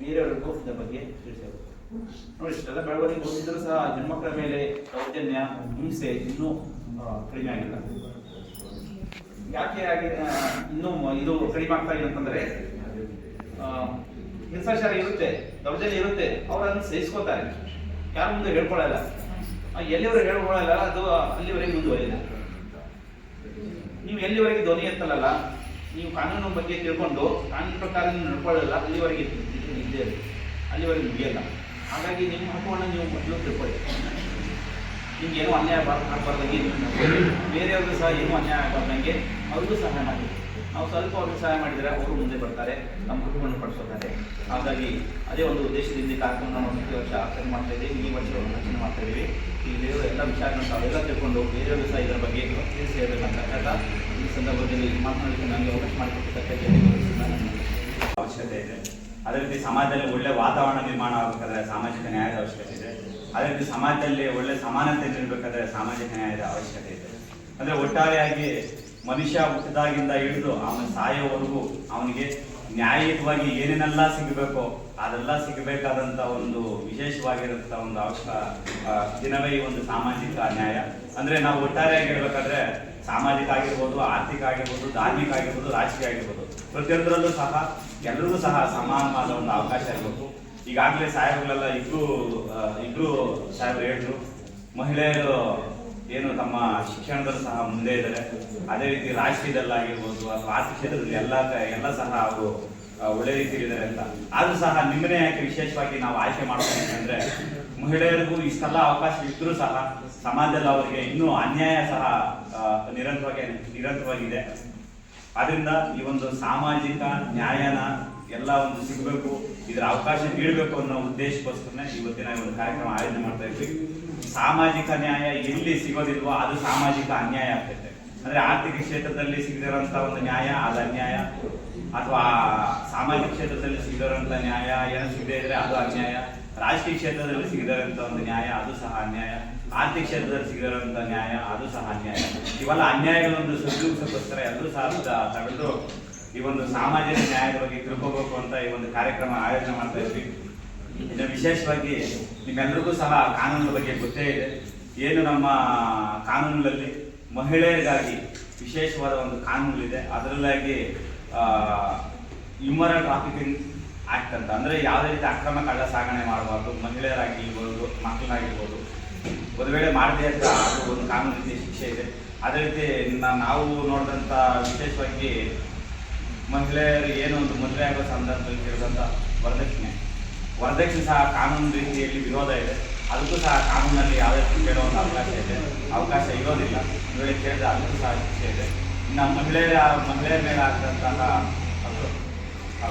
ಬೇರೆಯವರಿಗೂ ಇದರ ಬಗ್ಗೆ ತಿಳಿಸಬೇಕು. ನೋಡಿ ಇಷ್ಟೆಲ್ಲ ಬೆಳವಣಿಗೆ ಹೊಂದಿದ್ರು ಸಹ ಹೆಣ್ಮಕ್ಳ ಮೇಲೆ ದೌರ್ಜನ್ಯ, ಹಿಂಸೆ ಇನ್ನೂ ಕಡಿಮೆ ಆಗಿಲ್ಲ. ಯಾಕೆ ಆಗಿ ಇನ್ನೂ ಇದು ಕಡಿಮೆ ಆಗ್ತಾ ಇದೆ ಅಂತಂದ್ರೆ ಹಿಂಸಾಚಾರ ಇರುತ್ತೆ, ದೌರ್ಜನ್ಯ ಇರುತ್ತೆ, ಅವರನ್ನು ಸಹಿಸ್ಕೋತಾರೆ ಯಾರ ಮುಂದೆ ಹೇಳ್ಕೊಳ್ಳಲ್ಲ. ಎಲ್ಲಿವರೆಗೆ ಹೇಳ್ಕೊಳ್ಳಲ್ಲ, ಅದು ಅಲ್ಲಿವರೆಗೆ ಮುಂದುವರಿಯಿಲ್ಲ ನೀವು ಎಲ್ಲಿವರೆಗೆ ಧ್ವನಿ ಎತ್ತಲ್ಲ ನೀವು ಕಾನೂನು ಬಗ್ಗೆ ತಿಳ್ಕೊಂಡು ಕಾನೂನು ಪ್ರಕಾರ ನೀವು ನಡ್ಕೊಳ್ಳಲ್ಲ, ಅಲ್ಲಿವರೆಗೆ ಇದು ಇದ್ದೇ. ಅಲ್ಲಿವರೆಗೆ ಮುಗಿಯಲ್ಲ. ಹಾಗಾಗಿ ನಿಮ್ಮ ಹಕ್ಕುವನ್ನು ನೀವು ಮೊದಲು ತಿಳ್ಕೊಳ್ಳಿ. ನಿಮ್ಗೆ ಏನೂ ಅನ್ಯಾಯ ಬಾರ್- ಆಗಬಾರ್ದಂಗೆ ಬೇರೆಯವ್ರಿಗೂ ಸಹ ಏನು ಅನ್ಯಾಯ ಆಗಬಾರ್ದಂಗೆ ಅವ್ರಿಗೂ ಸಹಾಯ ಮಾಡಿ. ನಾವು ಸ್ವಲ್ಪ ಅವ್ರಿಗೆ ಸಹಾಯ ಮಾಡಿದರೆ ಅವರು ಮುಂದೆ ಬರ್ತಾರೆ, ನಮ್ಮ ಕುಟುಂಬವನ್ನು ಪಡಿಸ್ಕೊತಾರೆ ಹಾಗಾಗಿ ಅದೇ ಒಂದು ಉದ್ದೇಶದಿಂದ ಈ ಕಾರ್ಯಕ್ರಮ ನಾವು ಪ್ರತಿ ವರ್ಷ ಆಚರಣೆ ಮಾಡ್ತಾ ಇದ್ದೀವಿ. ಈ ವರ್ಷ ಆಚರಣೆ ಮಾಡ್ತಾ ಇದ್ದೀವಿ. ಇಲ್ಲಿ ಎಲ್ಲ ವಿಚಾರಗಳನ್ನು ತಾವೆಲ್ಲ ತಿಳ್ಕೊಂಡು ಬೇರೆ ಸಹ ಇದರ ಬಗ್ಗೆ ತಿಳಿಸಿ ಹೇಳಬೇಕಂತ ಈ ಸಂದರ್ಭದಲ್ಲಿ ಮಾತನಾಡಲಿಕ್ಕೆ ನನಗೆ ಅವಕಾಶ ಮಾಡಿಕೊಟ್ಟಿದ್ದಕ್ಕೆ ಅವಶ್ಯಕತೆ ಇದೆ. ಅದೇ ರೀತಿ ಸಮಾಜದಲ್ಲಿ ಒಳ್ಳೆ ವಾತಾವರಣ ನಿರ್ಮಾಣ ಆಗಬೇಕಾದ್ರೆ ಸಾಮಾಜಿಕ ನ್ಯಾಯದ ಅವಶ್ಯಕತೆ ಇದೆ. ಅದೇ ರೀತಿ ಸಮಾಜದಲ್ಲಿ ಒಳ್ಳೆ ಸಮಾನತೆ ನೀಡಬೇಕಾದ್ರೆ ಸಾಮಾಜಿಕ ನ್ಯಾಯದ ಅವಶ್ಯಕತೆ ಇದೆ. ಅಂದರೆ ಒಟ್ಟಾರೆಯಾಗಿ ಮನುಷ್ಯ ಹುಟ್ಟಿದಾಗಿಂದ ಹಿಡಿದು ಅವನ ಸಾಯೋವರೆಗೂ ಅವನಿಗೆ ನ್ಯಾಯಯುತವಾಗಿ ಏನೇನೆಲ್ಲ ಸಿಗಬೇಕೋ ಅದೆಲ್ಲ ಸಿಗಬೇಕಾದಂತ ಒಂದು ವಿಶೇಷವಾಗಿರುವಂತ ಒಂದು ಅವಶ್ಯ ದಿನವೇ ಈ ಒಂದು ಸಾಮಾಜಿಕ ನ್ಯಾಯ. ಅಂದ್ರೆ ನಾವು ಒಟ್ಟಾರೆಯಾಗಿ ಹೇಳ್ಬೇಕಾದ್ರೆ ಸಾಮಾಜಿಕ ಆಗಿರ್ಬೋದು, ಆರ್ಥಿಕ ಆಗಿರ್ಬೋದು, ಧಾರ್ಮಿಕ ಆಗಿರ್ಬೋದು, ರಾಜಕೀಯ ಆಗಿರ್ಬೋದು, ಪ್ರತಿಯೊಂದರಲ್ಲೂ ಸಹ ಎಲ್ಲರಿಗೂ ಸಹ ಸಮಾನವಾದ ಒಂದು ಅವಕಾಶ ಇರಬೇಕು. ಈಗಾಗಲೇ ಸಾಹೇಬ್ಗಳೆಲ್ಲ ಇಬ್ರು ಇಬ್ರು ಸಾಹೇಬ್ರು ಹೇಳಿದ್ರು. ಮಹಿಳೆಯರು ಏನು ತಮ್ಮ ಶಿಕ್ಷಣದಲ್ಲೂ ಸಹ ಮುಂದೆ ಇದ್ದಾರೆ. ಅದೇ ರೀತಿ ರಾಜಕೀಯದಲ್ಲಾಗಿರ್ಬೋದು ಅಥವಾ ಆರ್ಥಿಕ ಕ್ಷೇತ್ರದಲ್ಲಿ ಎಲ್ಲ ಎಲ್ಲ ಸಹ ಅವರು ಒಳ್ಳೆ ರೀತಿಯಲ್ಲಿದ್ದಾರೆ ಅಂತ. ಆದ್ರೂ ಸಹ ನಿಮ್ಮನೇ ಯಾಕೆ ವಿಶೇಷವಾಗಿ ನಾವು ಆಯ್ಕೆ ಅಂದ್ರೆ ಮಹಿಳೆಯರಿಗೂ ಇಷ್ಟೆಲ್ಲ ಅವಕಾಶ ಇದ್ರೂ ಸಹ ಸಮಾಜದಲ್ಲಿ ಅವರಿಗೆ ಇನ್ನೂ ಅನ್ಯಾಯ ಸಹ ನಿರಂತರವಾಗಿ, ನಿರಂತರವಾಗಿದೆ. ಆದ್ರಿಂದ ಈ ಒಂದು ಸಾಮಾಜಿಕ ನ್ಯಾಯನ ಎಲ್ಲ ಒಂದು ಸಿಗಬೇಕು, ಇದರ ಅವಕಾಶ ನೀಡಬೇಕು ಅನ್ನೋ ಉದ್ದೇಶಕ್ಕೋಸ್ಕರನೇ ಇವತ್ತಿನ ಒಂದು ಕಾರ್ಯಕ್ರಮ ಆಯೋಜನೆ ಮಾಡ್ತಾ ಇದ್ವಿ. ಸಾಮಾಜಿಕ ನ್ಯಾಯ ಎಲ್ಲಿ ಸಿಗೋದಿಲ್ವೋ ಅದು ಸಾಮಾಜಿಕ ಅನ್ಯಾಯ ಆಗ್ತೈತೆ. ಅಂದ್ರೆ ಆರ್ಥಿಕ ಕ್ಷೇತ್ರದಲ್ಲಿ ಸಿಗದಿರೋಂಥ ಒಂದು ನ್ಯಾಯ, ಅದು ಅನ್ಯಾಯ. ಅಥವಾ ಸಾಮಾಜಿಕ ಕ್ಷೇತ್ರದಲ್ಲಿ ಸಿಗದಿರೋಂಥ ನ್ಯಾಯ, ಏನೋ ಸಿಗದೇ ಇದ್ರೆ ಅದು ಅನ್ಯಾಯ. ರಾಜಕೀಯ ಕ್ಷೇತ್ರದಲ್ಲಿ ಸಿಗದಿರೋಂಥ ಒಂದು ನ್ಯಾಯ, ಅದು ಸಹ ಅನ್ಯಾಯ. ಆರ್ಥಿಕ ಕ್ಷೇತ್ರದಲ್ಲಿ ಸಿಗದಿರೋಂಥ ನ್ಯಾಯ, ಅದು ಸಹ ಅನ್ಯಾಯ. ಇವೆಲ್ಲ ಅನ್ಯಾಯಗಳೊಂದು ಸರಿದೂಗಿಸೋಕ್ಕೋಸ್ಕರ ಎಲ್ಲರೂ ಸಹ ತಗೊಂಡು ಈ ಒಂದು ಸಾಮಾಜಿಕ ನ್ಯಾಯದ ಬಗ್ಗೆ ತಿಳ್ಕೋಬೇಕು ಅಂತ ಈ ಒಂದು ಕಾರ್ಯಕ್ರಮ ಆಯೋಜನೆ ಮಾಡ್ತಾ ಇದ್ವಿ. ಇನ್ನು ವಿಶೇಷವಾಗಿ ನಿಮ್ಮೆಲ್ಲರಿಗೂ ಸಹ ಕಾನೂನಿನ ಬಗ್ಗೆ ಗೊತ್ತೇ ಇದೆ. ಏನು ನಮ್ಮ ಕಾನೂನಿನಲ್ಲಿ ಮಹಿಳೆಯರಿಗಾಗಿ ವಿಶೇಷವಾದ ಒಂದು ಕಾನೂನಿದೆ ಅದರಲ್ಲಾಗಿ ಇಮ್ಮರಲ್ ಟ್ರಾಫಿಕಿಂಗ್ ಆಕ್ಟ್ ಅಂತ. ಅಂದ್ರೆ ಯಾವುದೇ ರೀತಿ ಅಕ್ರಮ ಕಳ್ಳ ಸಾಗಣೆ ಮಾಡಬಾರ್ದು, ಮಹಿಳೆಯರಾಗಿರ್ಬೋದು, ಮಕ್ಕಳಾಗಿರ್ಬೋದು. ಒಂದು ವೇಳೆ ಮಾಡದೇ ಅಂತ ಅದು ಒಂದು ಕಾನೂನು ರೀತಿಯ ಶಿಕ್ಷೆ ಇದೆ. ಅದೇ ರೀತಿ ನಾವು ನೋಡಿದಂಥ ವಿಶೇಷವಾಗಿ ಮಹಿಳೆಯರು ಏನೋ ಒಂದು ಮದುವೆ ಆಗೋ ಸಂದರ್ಭದಲ್ಲಿ ಕೇಳಿದಂಥ ವರದಕ್ಷಿಣೆ ವರದಕ್ಷಿಣೆ ಸಹ ಕಾನೂನು ರೀತಿಯಲ್ಲಿ ವಿರೋಧ ಇದೆ. ಅದಕ್ಕೂ ಸಹ ಕಾನೂನಲ್ಲಿ ಯಾವುದೇ ರೀತಿ ಕೇಳುವಂಥ ಅವಕಾಶ ಇದೆ. ಅವಕಾಶ ಇರೋದಿಲ್ಲ. ವೇಳೆ ಕೇಳಿದ್ರೆ ಅದಕ್ಕೂ ಸಹ ಶಿಕ್ಷೆ ಇದೆ. ಇನ್ನು ಮಹಿಳೆಯರ ಮಹಿಳೆಯರ ಮೇಲೆ ಆಗ್ತಕ್ಕಂತಹ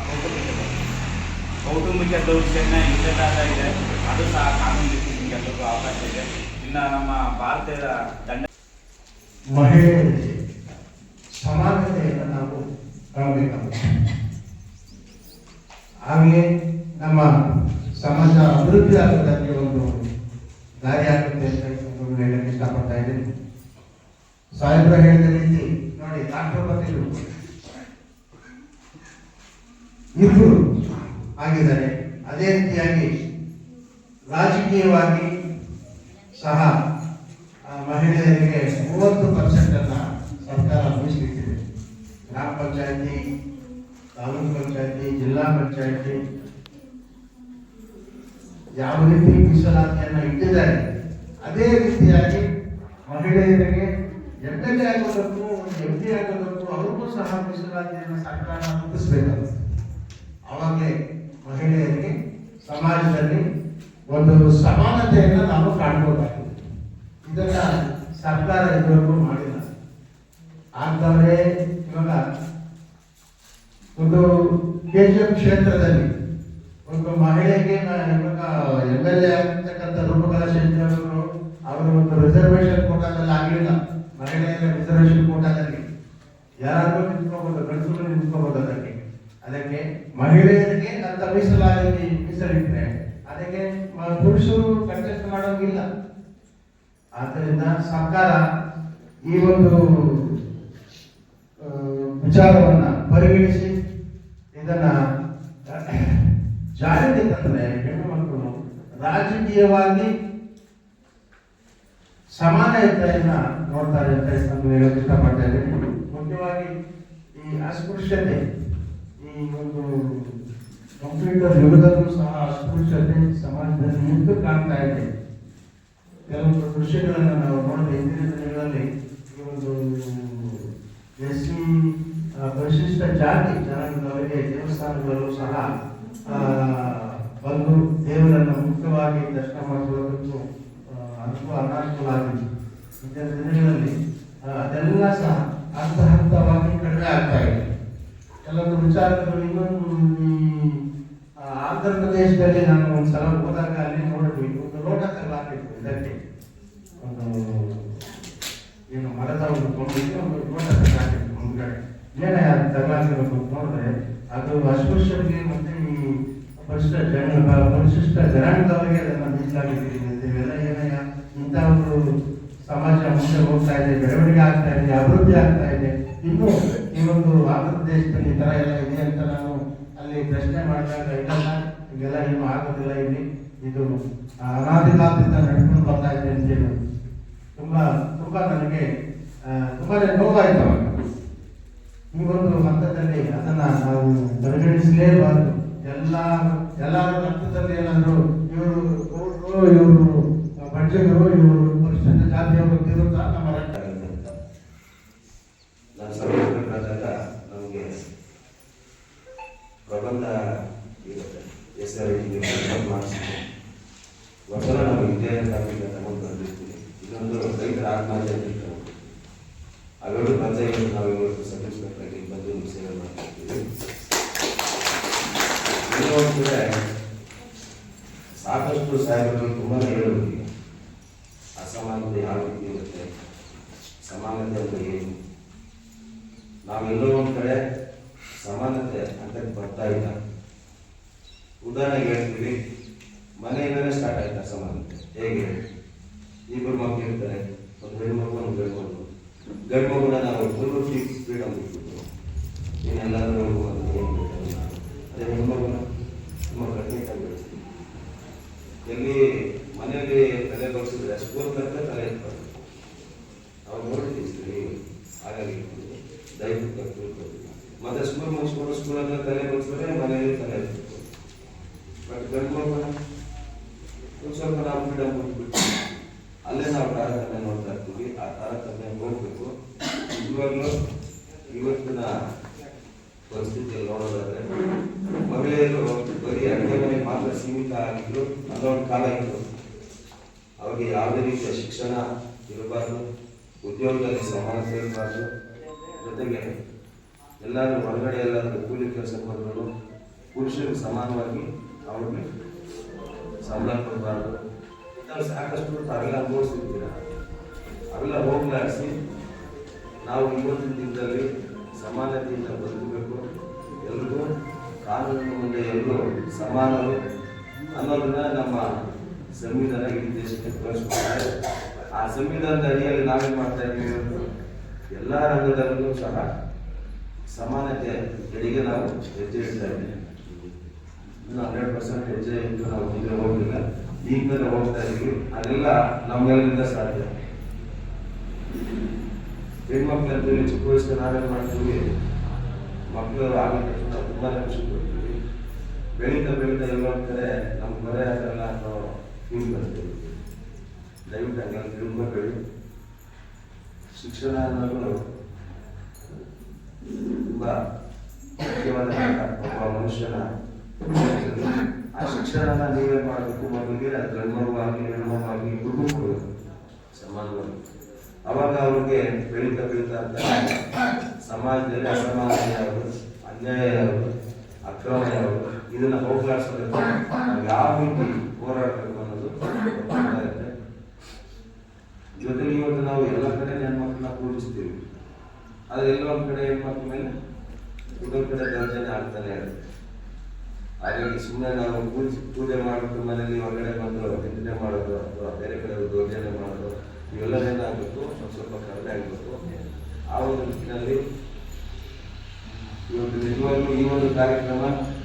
ಕೌಟುಂಬಿಕ ಕೌಟುಂಬಿಕ ದೌರ್ಜನ್ಯ ನಿಷೇಧಾಜ್ಞೆ ಇದೆ. ಅದು ಸಹ ಕಾನೂನು ರೀತಿ ನಿಮಗೆಲ್ಲರಿಗೂ ಅವಕಾಶ ಇದೆ. ಇನ್ನು ನಮ್ಮ ಭಾರತದ ದಂಡ ಮಹಿಳೆಯರಿಗೆ ಸಮಾನತೆಯನ್ನು ನಾವು ಕಾಣಬೇಕಾಗುತ್ತೆ. ಹಾಗೆಯೇ ನಮ್ಮ ಸಮಾಜ ಅಭಿವೃದ್ಧಿ ಆಗೋದಕ್ಕೆ ಒಂದು ದಾರಿ ಆಗುತ್ತೆ ಅಂತ ಹೇಳಕ್ಕೆ ಇಷ್ಟಪಡ್ತಾ ಇದ್ದೀನಿ. ಸಾಹೇಬ್ರ ಹೇಳಿದ ರೀತಿ, ನೋಡಿ ರಾಷ್ಟ್ರಪತಿಗಳು ಇಬ್ಬರು ಆಗಿದ್ದಾರೆ. ಅದೇ ರೀತಿಯಾಗಿ ರಾಜಕೀಯವಾಗಿ ಸಹ ಮಹಿಳೆಯರಿಗೆ ಮೂವತ್ತು ಪರ್ಸೆಂಟ್ ಅನ್ನ ಸರ್ಕಾರ ಮೀಸಲಿಟ್ಟಿದೆ. ಗ್ರಾಮ ಪಂಚಾಯತಿ, ತಾಲೂಕು ಪಂಚಾಯತಿ, ಜಿಲ್ಲಾ ಪಂಚಾಯತಿ ಯಾವ ರೀತಿ ಮೀಸಲಾತಿಯನ್ನ ಇಟ್ಟಿದ್ದಾರೆ, ಅದೇ ರೀತಿಯಾಗಿ ಮಹಿಳೆಯರಿಗೆ ಎಂ ಎಲ್ ಆಗೋದಕ್ಕೂ ಆಗೋದಕ್ಕೂ ಅವ್ರಿಗೂ ಸಹ ಮೀಸಲಾತಿಯನ್ನು ಸರ್ಕಾರ ರೂಪಿಸಬೇಕಾಗುತ್ತೆ ಅವಾಗಲೇ ಮಹಿಳೆಯರಿಗೆ ಸಮಾಜದಲ್ಲಿ ಒಂದು ಸಮಾನತೆಯನ್ನು ನಾವು ಕಾಣ್ಬೋದಾಗಿದೆ ಇದನ್ನ ಸರ್ಕಾರ ಇದುವರೆಗೂ ಮಾಡಿಲ್ಲ. ಆಗ್ದವರೇ ಇವಾಗ ಒಂದು ಕೆಜಿಎಫ್ ಕ್ಷೇತ್ರದಲ್ಲಿ ಒಂದು ಮಹಿಳೆಗೆ ನ- ಇವಾಗ ಎಂ ಎಲ್ ಎ ಆಗಿರ್ತಕ್ಕಂಥ ರೂಪಕಲಾ ಶೆಟ್ಟಿ ಅವರು ಅವರು ಒಂದು ರಿಸರ್ವೇಶನ್ ಕೋಟಾದಲ್ಲಿ ಆಗಲಿಲ್ಲ ಮಹಿಳೆಯರ ರಿಸರ್ವೇಶನ್ ಕೋಟಾದಲ್ಲಿ ಯಾರಾದ್ರೂ ನಿಂತ್ಕೋಬಹುದು ಗಂಡಸರು ನಿಂತ್ಕೋಬಹುದು ಅದಕ್ಕೆ ಅದಕ್ಕೆ ಮಹಿಳೆಯರಿಗೆ ಅಂತ ಮೀಸಲಾತಿ ಮೀಸಲಿಟ್ರೆ ಅದಕ್ಕೆ ಮ- ಪುರುಷರು ಮಾಡೋಂಗಿಲ್ಲ ಆದ್ದರಿಂದ ಸರ್ಕಾರ ಈ ಒಂದು ವಿಚಾರವನ್ನ ಪರಿಗಣಿಸಿ, ಇದನ್ನ, ಜಾರಿಗೆ ತಂದ್ರೆ ಹೆಣ್ಣು ಮಕ್ಕಳು ರಾಜಕೀಯವಾಗಿ ಸಮಾನತೆಯನ್ನ ನೋಡ್ತಾರೆ ಅಂತ ಹೇಳಕ್ ಇಷ್ಟಪಡ್ತಾ ಇದ್ದೀನಿ. ಮುಖ್ಯವಾಗಿ ಈ ಅಸ್ಪೃಶ್ಯತೆ, ಈ ಒಂದು ಕಂಪ್ಯೂಟರ್ ಯುಗದಲ್ಲೂ ಸಹ ಅಸ್ಪೃಶ್ಯತೆ ಸಮಾಜದಲ್ಲಿ ನಿಂತು ಕಾಣ್ತಾ ಇದೆ. ಕೆಲವೊಂದು ದೃಶ್ಯಗಳನ್ನು ನಾವು ನೋಡಿದ್ರೆ ಹಿಂದಿನ ದಿನಗಳಲ್ಲಿ ಈ ಒಂದು ಎಸ್ ಸಿ ಪರಿಶಿಷ್ಟ ಜಾತಿ ಜನಾಂಗದವರಿಗೆ ದೇವಸ್ಥಾನಗಳಲ್ಲೂ ಸಹ ಬಂದು ದೇವರನ್ನು ಮುಖ್ಯವಾಗಿ ದರ್ಶನ ಮಾಡಿಕೊಳ್ಳೋದಕ್ಕೂ ಅನುಕೂಲ, ಅನಾನುಕೂಲ ಆಗಿದೆ ಇಂದಿನ ದಿನಗಳಲ್ಲಿ ಅದೆಲ್ಲ ಸಹ ಹಂತ ಹಂತವಾಗಿ ಕಡಿಮೆ ಆಗ್ತಾ ಇದೆ. ಕೆಲವೊಂದು ವಿಚಾರಗಳು ಇನ್ನೊಂದು ಆಂಧ್ರ ಪ್ರದೇಶದಲ್ಲಿ ನಾನು ಒಂದು ಸಲ ಹೋದಾಗ ಅಲ್ಲಿ ನೋಡಿದ್ವಿ. ಒಂದು ಲೋಟ ತಗಲಾಕಿತ್ತು ಇದಕ್ಕೆ ಒಂದು ಏನು ಮರದ ಒಂದು ಕೊಂಬಿಗೆ ಒಂದು ಲೋಟ ತಗಲಾಕಿತ್ತು ಮುಂದ್ಗಡೆ ಏನೇ ಅದು ತಗಲಾಕಿರೋದು ಅದು ಅಸ್ಪೃಶ್ಯರಿಗೆ ಮತ್ತೆ ಈ ಪರಿಶಿಷ್ಟ ಜನ ಪರಿಶಿಷ್ಟ ಜನಾಂಗದವರಿಗೆ ಅದನ್ನು ಮೀಸಲಾಗಿಟ್ಟಿದೆ ಇವೆಲ್ಲ ಏನಯ್ಯ ಇಂಥ ಒಂದು ಸಮಾಜ ಮುಂದೆ ಹೋಗ್ತಾ ಇದೆ ಬೆಳವಣಿಗೆ ಆಗ್ತಾ ಇದೆ ಅಭಿವೃದ್ಧಿ ಆಗ್ತಾ ಇದೆ. ಇನ್ನು ಈ ಒಂದು ಭಾರತ ದೇಶದಲ್ಲಿ ಈ ತರ ಎಲ್ಲ ಇದೆ ಅಂತ ನಾನು ಅಲ್ಲಿ ಪ್ರಶ್ನೆ ಮಾಡಿದಾಗ ಇದೆಲ್ಲ ಇದೆಲ್ಲ ಏನು ಆಗೋದಿಲ್ಲ ಇಲ್ಲಿ. ಇದು ಅನಾದಿ ಕಾಲದಿಂದ ನಡ್ಕೊಂಡು ಬರ್ತಾ ಇದೆ ಅಂತ ತುಂಬ ತುಂಬಾ ತುಂಬಾ ನನಗೆ ಆ, ತುಂಬಾನೇ ನೋವಾಯ್ತು ಅವಾಗ. ಈ ಒಂದು ಹಂತದಲ್ಲಿ ಅದನ್ನ ನಾವು ಪರಿಗಣಿಸಲೇಬಾರದು. ಎಲ್ಲ ಎಲ್ಲರ ಹಂತದಲ್ಲಿ ಏನಾದರೂ ಇವರು ಇವರು ಬಡ್ಜೆಗರು ಇವರು ಪರಿಶಿಷ್ಟ ಜಾತಿಯವರು ಇರುತ್ತಾ ನಮ್ಮ ರಕ್ತ ಅಂತ ನಾನು ಸಭೆಗಾದಾಗ ನಮಗೆ ಪ್ರಬಂಧ ಇರುತ್ತೆ ಎಸ್ ಆರ್ ಮಾಡಿಸಿದ್ದೆ ಒಂದ್ಸಲ ನಾವು ಇದೇ ಟಾಪಿಕ್ ತಗೊಂಡು ಬಂದಿರ್ತೀವಿ ಇದೊಂದು ರೈತರ ಆತ್ಮಹತ್ಯೆ ಅಂತ ಇಟ್ಕೊಂಡು ಅವೆರಡು ಪಂಚಾಯತ್ ನಾವು ಇವತ್ತು ಸಬ್ ಇನ್ಸ್ಪೆಕ್ಟರ್ ಆಗಿ ಬಂದು ನಿಮ್ಗೆ ಸೇವೆ ಮಾಡ್ತಿರ್ತೀವಿ ಇನ್ನೂ ಒಂದು ಕಡೆ ಸಾಕಷ್ಟು ಸಾಹೇಬರು ತುಂಬಾ ಹೇಳುವುದಿಲ್ಲ. ಅಸಮಾನತೆ ಯಾವ ರೀತಿ ಇರುತ್ತೆ? ಸಮಾನತೆ ಅಂದ್ರೆ ಏನು? ನಾವೆಲ್ಲೋ ಒಂದ್ ಕಡೆ ಸಮಾನತೆ ಅಂತ ಬರ್ತಾ ಇಲ್ಲ. ಉದಾಹರಣೆಗೆ ಹೇಳ್ತೀವಿ ಮನೆಯಿಂದಲೇ ಸ್ಟಾರ್ಟ್ ಆಯ್ತಾ ಸಮಾನತೆ? ಹೇಗೆ? ಇಬ್ಬರು ಮಕ್ಕಳು ಇರ್ತಾರೆ, ಒಂದು ಹೆಣ್ಣು ಮಗು ಒಂದು ಗಂಡು ಮಗು ಗಂಡು ಮಗುನ ನಾವು ಫ್ರೀಡಮ್ ಬಿಟ್ಬಿಟ್ಟು ನೀನೆಲ್ಲಾದ್ರೂ ಎಲ್ಲಿ ಮನೆಯಲ್ಲಿ ತಲೆ ಬಗ್ಸಿದ್ರೆ ಸ್ಕೂಲ್ ತನಕ ತಲೆ ಎತ್ಬಾರ್ದು ಅವ್ರು ನೋಡ್ತೀವಿ ಸರಿ ಹಾಗಾಗಿ ದಯವಿಟ್ಟು ಮತ್ತೆ ಸ್ಕೂಲ್ ಮುಗಿಸ್ಕೊಂಡು ಸ್ಕೂಲಲ್ಲಿ ತಲೆ ಬಗ್ಸಿದ್ರೆ ಮನೆಯಲ್ಲಿ ತಲೆ ಎತ್ಬೇಕು ಬಟ್ ಅಲ್ಲೇ ನಾವು ತಾರತಮ್ಯ ನೋಡ್ತಾ ಇರ್ತೀವಿ. ಆ ತಾರತಮ್ಯ ಹೋಗ್ಬೇಕು ಇವಾಗಲೂ ಇವತ್ತಿನ ಪರಿಸ್ಥಿತಿಯಲ್ಲಿ ನೋಡೋದಾದ್ರೆ, ಮಹಿಳೆಯರು ಬರೀ ಅಡುಗೆ ಮನೆ ಮಾತ್ರ ಸೀಮಿತ ಆಗಿದ್ರು ಅದೊಂದು ಕಾಲ ಇತ್ತು. ಅವ್ರಿಗೆ ಯಾವುದೇ ರೀತಿಯ ಶಿಕ್ಷಣ ಇರಬಾರ್ದು, ಉದ್ಯೋಗದಲ್ಲಿ ಸಮಾನತೆ ಇರಬಾರ್ದು. ಜೊತೆಗೆ ಎಲ್ಲರೂ ಹೊರಗಡೆ ಎಲ್ಲಾದ್ರೂ ಕೂಲಿ ಕೆಲಸ ಬಂದ್ರು ಪುರುಷರಿಗೆ ಸಮಾನವಾಗಿ ಅವ್ರಿಗೆ ಸಂಬಳ ಕೊಡಬಾರ್ದು. ಸಾಕಷ್ಟು ಅವೆಲ್ಲ ಅನುಭವಿಸಿರ್ತೀರ? ಅವೆಲ್ಲ ಹೋಗ್ಲಾಡಿಸಿ ನಾವು ಇವತ್ತಿನ ದಿನದಲ್ಲಿ ಸಮಾನತೆಯಿಂದ ಬದುಕಬೇಕು. ಎಲ್ರಿಗೂ ಕಾನೂನಿನ ಮುಂದೆ ಎಲ್ಲರೂ ಸಮಾನರು ಅನ್ನೋದನ್ನ ನಮ್ಮ ಸಂವಿಧಾನ ಈ ದೇಶಕ್ಕೆ ತೋರಿಸ್ಕೊಡ್ತಾರೆ ಆ ಸಂವಿಧಾನದ ಅಡಿಯಲ್ಲಿ ನಾವೇನ್ ಮಾಡ್ತಾ ಇದ್ದೀವಿ ಎಲ್ಲ ರಂಗದಲ್ಲೂ ಸಹ ಸಮಾನತೆ ಕಡೆಗೆ ನಾವು ಹೆಜ್ಜೆ ಇಡ್ತಾ ಇದ್ದೀವಿ. ಇನ್ನು ಹಂಡ್ರೆಡ್ ಪರ್ಸೆಂಟ್ ಹೆಜ್ಜೆ ಇಟ್ಟು ನಾವು ಮುಂದೆ ಹೋಗಿಲ್ಲ ಈಗ ಮೇಲೆ ಹೋಗ್ತಾ ಇದೀವಿ ಅದೆಲ್ಲ ನಮ್ಮೆಲ್ಲರಿಂದ ಸಾಧ್ಯ. ಹೆಣ್ಮಕ್ಳಂತೂ ಇಲ್ಲಿ ಚಿಕ್ಕ ವಯಸ್ಸಿನ ನಾವೇನ್ ಮಾಡ್ತೀವಿ? ಮಕ್ಕಳು ಆಗಿದ ತಕ್ಷಣ ತುಂಬಾನೇ ಖುಷಿ ಪಡ್ತೀವಿ ಬೆಳೀತಾ ಬೆಳೀತಾ ಏನು ಮಾಡ್ತಾರೆ ನಮ್ಮ ಮನೆ ಆಗಲ್ಲ ಅನ್ನೋ ಫೀಲ್ ಬರ್ತೀವಿ ದಯವಿಟ್ಟು ಹಂಗೆಲ್ಲ ತಿಳ್ಕೊಬೇಡಿ ಶಿಕ್ಷಣ ಅನ್ನೋದು ತುಂಬ ಮುಖ್ಯವಾದ. ಒಬ್ಬ ಮನುಷ್ಯನ ಆ ಶಿಕ್ಷಣನ ನೀವೇ ಮಾಡಬೇಕು ಮೊದಲಿಗೆ ಹೆಣ್ಣು ಹೆಣ್ಮಗುವಾಗಿ ಇಬ್ಬರಿಗೂ ಕೊಡಬೇಕು ಸಮಾನವಾಗಿ. ಅವಾಗ ಅವ್ರಿಗೆ ಬೆಳೀತಾ ಬೆಳೀತಾ ಸಮಾಜದಲ್ಲಿ ಅಸಮಾನತೆ ಯಾವುದು ಅನ್ಯಾಯ ಯಾವುದು ಅಕ್ರಮ ಯಾವುದು ಇದನ್ನ ಹೋಗ್ಲಾಡ್ಸೋದಕ್ಕೆ ಯಾವ ರೀತಿ ಹೋರಾಡಬೇಕು ಅನ್ನೋದು ಜೊತೆಗೆ ಇವತ್ತು ನಾವು ಎಲ್ಲ ಕಡೆ ಹೆಣ್ಮಕ್ಳನ್ನ ಪೂಜಿಸ್ತೀವಿ. ಆದ್ರೆ ಎಲ್ಲ ಒಂದ್ ಕಡೆ ಹೆಣ್ಮಕ್ಳ ಮೇಲೆ ಇನ್ನೊಂದ್ ಕಡೆ ದರ್ಜನೆ ಆಗ್ತಾನೆ ಹಾಗಾಗಿ ಸುಮ್ಮನೆ ನಾವು ಪೂಜೆ ಪೂಜೆ ಮಾಡ್ಬಿಟ್ಟು ಮನೇಲಿ ಹೊರಗಡೆ ಬಂದು ನಿಂದನೆ ಮಾಡೋದು ಅಥವಾ ಬೇರೆ ಕಡೆ ದೌರ್ಜನ್ಯ ಮಾಡೋದು ಇವೆಲ್ಲ ಏನಾಗಬೇಕು ಸ್ವಲ್ಪ ಸ್ವಲ್ಪ ಕಡಿಮೆ ಆಗಬೇಕು ಆ ಒಂದು ನಿಟ್ಟಿನಲ್ಲಿ ಇವತ್ತು ನಿಜವಾಗ್ಲೂ ಈ ಒಂದು ಕಾರ್ಯಕ್ರಮ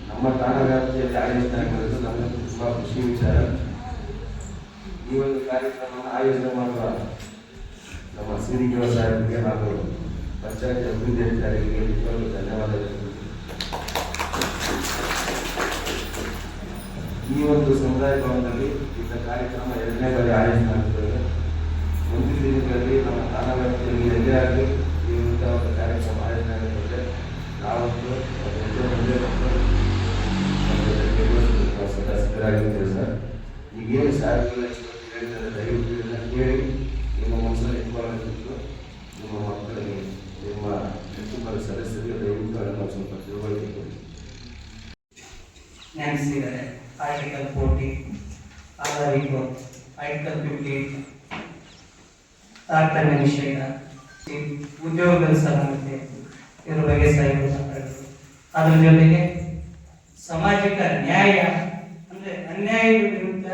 ನಮ್ಮ ತಾಣ ವ್ಯಾಪ್ತಿಯಲ್ಲಿ ಆಯೋಜನೆ ಆಗಿರೋದು ನಮಗೆ ತುಂಬ ಖುಷಿ ವಿಚಾರ. ಈ ಒಂದು ಕಾರ್ಯಕ್ರಮವನ್ನು ಆಯೋಜನೆ ಮಾಡುವ ನಮ್ಮ ಸಿರಿಗಿವ ಸಾಹೇಬರಿಗೆ ಹಾಗೂ ಪಂಚಾಯತ್ ಅಭಿವೃದ್ಧಿ ಅಧಿಕಾರಿಗಳಿಗೆ ನಿಜವಾಗ್ಲೂ ಧನ್ಯವಾದಗಳು. ಈ ಒಂದು ಸಮುದಾಯ ಭವನದಲ್ಲಿ ಇಂಥ ಕಾರ್ಯಕ್ರಮ ಎರಡನೇ ಬಾರಿ ಆಯೋಜನೆ ಆಗ್ತದೆ. ಮುಂದಿನ ದಿನಗಳಲ್ಲಿ ನಮ್ಮ ಠಾಣಾ ವ್ಯಾಪ್ತಿಯಲ್ಲಿ ಎಲ್ಲೇ ಆಗಲಿ ಈ ಒಂದು ಕಾರ್ಯಕ್ರಮ ಆಗುತ್ತದೆ ನಾವಂತೂ ಮುಂದೆ ಸದಾ ಸಿದ್ಧರಾಗಿರ್ತೇವೆ ಸರ್ ಈಗೇನು ಸಾರ್ವಜನಿಕ ಹೇಳಿದ್ದಾರೆ ದಯವಿಟ್ಟು ಇದನ್ನ ಕೇಳಿ ನಿಮ್ಮ ಮನಸ್ಸಲ್ಲಿ ಇಟ್ಕೊಳ್ಳೋದಿತ್ತು ನಿಮ್ಮ ಮಕ್ಕಳಿಗೆ, ನಿಮ್ಮ ಕುಟುಂಬದ ಸದಸ್ಯರಿಗೆ ದಯವಿಟ್ಟು ಅದನ್ನು ಸ್ವಲ್ಪ ತಿಳುವಳಿಕೆ ಕೊಡಿ. ಆರ್ಟಿಕಲ್ ಫೋರ್ಟಿ ಆರ್ಟಿಕಲ್ ಫಿಫ್ಟಿ ತಾರತಮ್ಯ ನಿಷೇಧ ಈ ಉದ್ಯೋಗದ ಸಮಾನತೆ ಇದ್ರ ಬಗ್ಗೆ ಸಾಹಿತ್ಯ ಅದರ ಜೊತೆಗೆ ಸಾಮಾಜಿಕ ನ್ಯಾಯ ಅಂದ್ರೆ ಅನ್ಯಾಯ ವಿರುದ್ಧ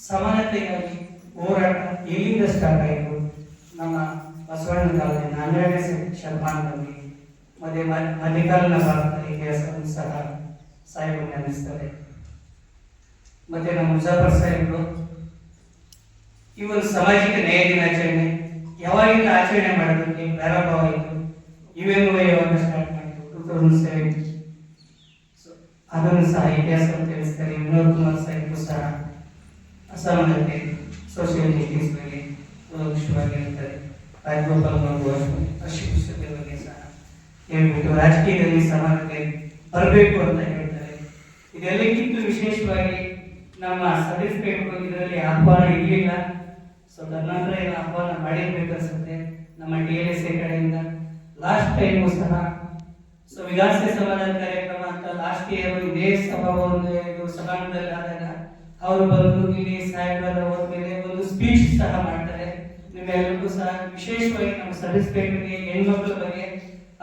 ಸಮಾನತೆಗಾಗಿ ಹೋರಾಟ ಎಲ್ಲಿಂದ ಸ್ಟಾರ್ಟ್ ಆಯಿತು? ನಮ್ಮ ಬಸವಣ್ಣ ಕಾಲದಲ್ಲಿ ಹನ್ನೆರಡನೇ ಶತಮಾನದಲ್ಲಿ ಮತ್ತೆ ಮಧ್ಯಕಾಲೀನ ಭಾರತದ ಇತಿಹಾಸವನ್ನು ಸಹ ಸಾಹೇಬರು ನೆನೆಸ್ತಾರೆ ಮತ್ತೆ ನಮ್ಮ ಮುಜಾಫರ್ ಸಾಹೇಬರು ಈ ಒಂದು ಸಾಮಾಜಿಕ ನ್ಯಾಯ ದಿನಾಚರಣೆ ಯಾವಾಗಿಂದ ಆಚರಣೆ ಮಾಡೋದಕ್ಕೆ ಪ್ರಾರಂಭವಾಯಿತು? ಇವೆಲ್ಲ ಯಾವಾಗ ಸ್ಟಾರ್ಟ್ ಮಾಡಿತು? ಟೂ ತೌಸಂಡ್ ಅದನ್ನು ಸಹ ಇತಿಹಾಸವನ್ನು ತಿಳಿಸ್ತಾರೆ ವಿನೋದ್ ಕುಮಾರ್ ಸಾಹೇಬರು ಸಹ ಅಸಮಾನತೆ ಸೋಷಿಯಲ್ ಜಸ್ಟಿಸ್ ಬಗ್ಗೆ ವಿಷಯವಾಗಿ ಹೇಳ್ತಾರೆ. ರಾಜಗೋಪಾಲ್ ಅಸ್ಪೃಶ್ಯತೆ ಬಗ್ಗೆ ಸಹ ಹೇಳ್ಬಿಟ್ಟು ರಾಜಕೀಯದಲ್ಲಿ ಸಮಾನತೆ ಬರಬೇಕು ಅಂತ ಹೇಳ್ತಾರೆ. ಇದೆಲ್ಲಕ್ಕಿಂತ ವಿಶೇಷವಾಗಿ ನಮ್ಮ ಸರ್ಟಿಫಿಕೇಟ್ ಇದರಲ್ಲಿ ಆಹ್ವಾನ ಇರಲಿಲ್ಲ. ಸೊ ತದನಂತರ ಏನು ಆಹ್ವಾನ ಮಾಡಿರ್ಬೇಕನ್ಸುತ್ತೆ ನಮ್ಮ ಡಿ ಎಲ್ ಎಸ್ ಎ ಕಡೆಯಿಂದ. ಲಾಸ್ಟ್ ಟೈಮು ಸಹ ಸೊ ವಿಧಾನಸಭೆ ಸಮಾಧಾನ ಕಾರ್ಯಕ್ರಮ ಅಂತ ಲಾಸ್ಟ್ ಇಯರ್ ಇದೇ ಒಂದು ಇದು ಸಭಾಂಗಣದಲ್ಲಿ ಆದಾಗ ಅವರು ಬಂದು ಇಲ್ಲಿ ಸಾಹೇಬರ ಮೇಲೆ ಒಂದು ಸ್ಪೀಚ್ ಸಹ ಮಾಡ್ತಾರೆ. ನಿಮ್ಮೆಲ್ಲರಿಗೂ ಸಹ ವಿಶೇಷವಾಗಿ ನಮ್ಮ ಸದಸ್ಯರಿಗೆ ಬಗ್ಗೆ ಹೆಣ್ಮಕ್ಳ ಬಗ್ಗೆ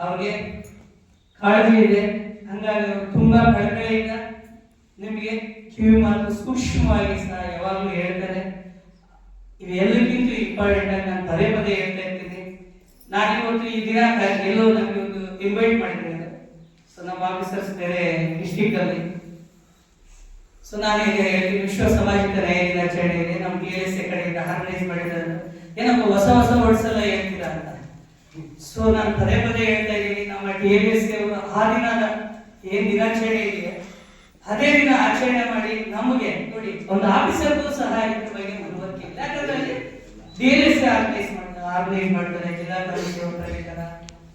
ಅವ್ರಿಗೆ ಕಾಳಜಿ ಇದೆ. ಹಂಗಾಗಿ ತುಂಬಾ ಕಳಕಳಿಯಿಂದ ನಿಮಗೆ ಕಿವಿ ಮಾತು ಸೂಕ್ಷ್ಮವಾಗಿ ಸಹ ಯಾವಾಗಲೂ ಹೇಳ್ತಾರೆ. ಎಲ್ಲಕ್ಕಿಂತ ಇಂಪಾರ್ಟೆಂಟ್ ಆಗಿ ನಾನು ಪದೇ ಪದೇ ಹೇಳ್ತಾ ಇರ್ತೀನಿ. ನಾನು ಇವತ್ತು ಈ ದಿನ ಎಲ್ಲೋ ನನಗೆ ಒಂದು ಇನ್ವೈಟ್ ಮಾಡಿದ್ದಾರೆ ಸೊ ನಮ್ಮ ಆಫೀಸರ್ಸ್ ಬೇರೆ ಡಿಸ್ಟಿಕ್ ಅಲ್ಲಿ. ಸೊ ನಾನು ಈಗ ವಿಶ್ವ ಸಾಮಾಜಿಕ ನ್ಯಾಯ ದಿನಾಚರಣೆ ಇದೆ ನಮ್ಮ ಬಿ ಎಸ್ ಎ ಕಡೆಯಿಂದ ಆರ್ಗನೈಸ್ ಮಾಡಿದ್ದಾರೆ ಏನಪ್ಪ, ಹೊಸ ಹೊಸ ವರ್ಡ್ಸ್ ಎಲ್ಲ ಹೇಳ್ತೀರಾ ಅಂತ? ಸೊ ನಾನು ಪದೇ ಪದೇ ಹೇಳ್ತಾ ಇದ್ದೀನಿ. ನಮ್ಮ ಡಿ ಎಲ್ ಎಸ್ ಆ ದಿನ ಏನ್ ದಿನಾಚರಣೆ ಇದೆ, ಅದೇ ದಿನ ಆಚರಣೆ ಮಾಡಿ ನಮಗೆ ನೋಡಿ, ಒಂದು ಆಫೀಸರ್ಗೂ ಸಹ ಇದ್ರ ಬಗ್ಗೆ ಮನವರಿಕೆ ಇಲ್ಲ. ಯಾಕಂದ್ರೆ ಅಲ್ಲಿ ಡಿ ಎಲ್ ಎಸ್ ಆರ್ಗನೈಸ್ ಮಾಡ್ತಾರೆ ಆರ್ಗನೈಸ್ ಮಾಡ್ತಾರೆ, ಜಿಲ್ಲಾ ಪಂಚಾಯತ್ ಅವರು ಕರೀತಾರೆ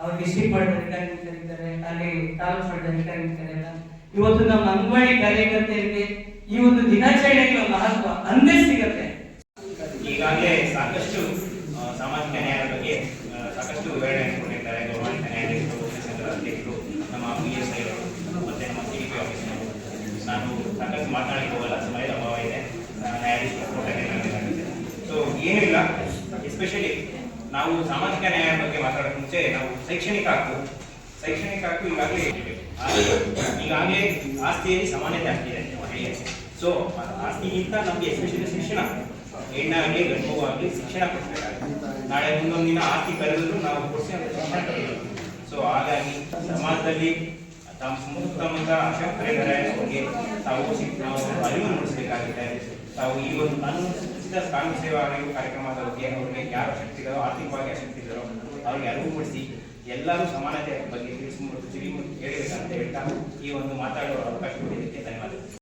ಅವ್ರು ಡಿಸ್ಟ್ರಿಕ್ಟ್ ರಿಟರ್ನಿಂಗ್ ಕರೀತಾರೆ, ಅಲ್ಲಿ ತಾಲೂಕು ರಿಟರ್ನಿಂಗ್ ಕರೀತಾರೆ. ಇವತ್ತು ನಮ್ಮ ಅಂಗನವಾಡಿ ಕಾರ್ಯಕರ್ತೆಯರಿಗೆ ಈ ಒಂದು ದಿನಾಚರಣೆಗಳ ಮಹತ್ವ ಅಂದೇ ಸಿಗತ್ತೆ. ಈಗಾಗಲೇ ಸಾಕಷ್ಟು ಸಾಮಾಜಿಕ ನ್ಯಾಯದ ಬಗ್ಗೆ ಆ, ಸಾಕಷ್ಟು ವಿವರಣೆ ಕೊಟ್ಟಿದ್ದಾರೆ ಗೌರವಾನ್ವಿತ ನ್ಯಾಯಾಧೀಶರು ಉಪಸಂಘದ ಅಧ್ಯಕ್ಷರು ನಮ್ಮ ಪಿ ಎಸ್ ಐಗಳು ಮತ್ತೆ ನಮ್ಮ ಸಿ ಡಿ ಪಿ ಆಫೀಸರು ನಾನು ಹೋಗಲ್ಲ ಸಮಯದ ಅಭಾವ ಇದೆ ಆ, ನ್ಯಾಯಾಧೀಶರ ಕೋಟೆಗೆ ನನಗೆ ಸೊ ಏನಿಲ್ಲ ಎಸ್ಪೆಷಲಿ ನಾವು ಸಾಮಾಜಿಕ ನ್ಯಾಯ ಬಗ್ಗೆ ಮಾತಾಡೋಕೆ ಮುಂಚೆ ನಾವು ಶೈಕ್ಷಣಿಕ ಹಕ್ಕು ಶೈಕ್ಷಣಿಕ ಹಕ್ಕು ಈಗಾಗಲೇ ಈಗಾಗಲೇ ಆಸ್ತಿಯಲ್ಲಿ ಸಮಾನತೆ ಆಗ್ತಿದೆ ಸೊ ಆಸ್ತಿಗಿಂತ ನಮಗೆ ಎಸ್ಪೆಷಲಿ ಶಿಕ್ಷಣ ಹೆಣ್ಣಾಗಲಿ ಗಂಡು ಆಗಲಿ ಶಿಕ್ಷಣ ಕೊಡ್ಬೇಕಾಗುತ್ತೆ ನಾಳೆ ಮುಂದೊಂದು ದಿನ ಆಸ್ತಿ ಕರೆದ್ರು ನಾವು ಕೊಡಿಸಿ ಶಿಕ್ಷಣ ಕಲಿಬೇಕು ಸೊ ಹಾಗಾಗಿ ಸಮಾಜದಲ್ಲಿ ತಮ್ಮ ಅಶಕ್ತರಿದ್ದಾರೆ ಅವರಿಗೆ ತಾವು ನಾವು ಅರಿವು ಮೂಡಿಸಬೇಕಾಗಿದೆ. ತಾವು ಈ ಒಂದು ಅನುಸೂಚಿತ ಕಾನೂನು ಸೇವಾ ಅರಿವು ಕಾರ್ಯಕ್ರಮದ ಬಗ್ಗೆ ಅವರಿಗೆ ಯಾರು ಶಕ್ತಿ ಇದ್ದಾರೋ ಆರ್ಥಿಕವಾಗಿ ಅಶಕ್ತಿ ಇದ್ದಾರೋ ಅವ್ರಿಗೆ ಅರಿವು ಮೂಡಿಸಿ ಎಲ್ಲರೂ ಸಮಾನತೆ ಬಗ್ಗೆ ತಿಳಿಸಿ ತಿಳಿಸಿ ಹೇಳಬೇಕಂತ ಹೇಳ್ತಾ ಈ ಒಂದು ಮಾತಾಡುವ ಅವಕಾಶ ಕೊಟ್ಟಿದ್ದಕ್ಕೆ ಧನ್ಯವಾದಗಳು.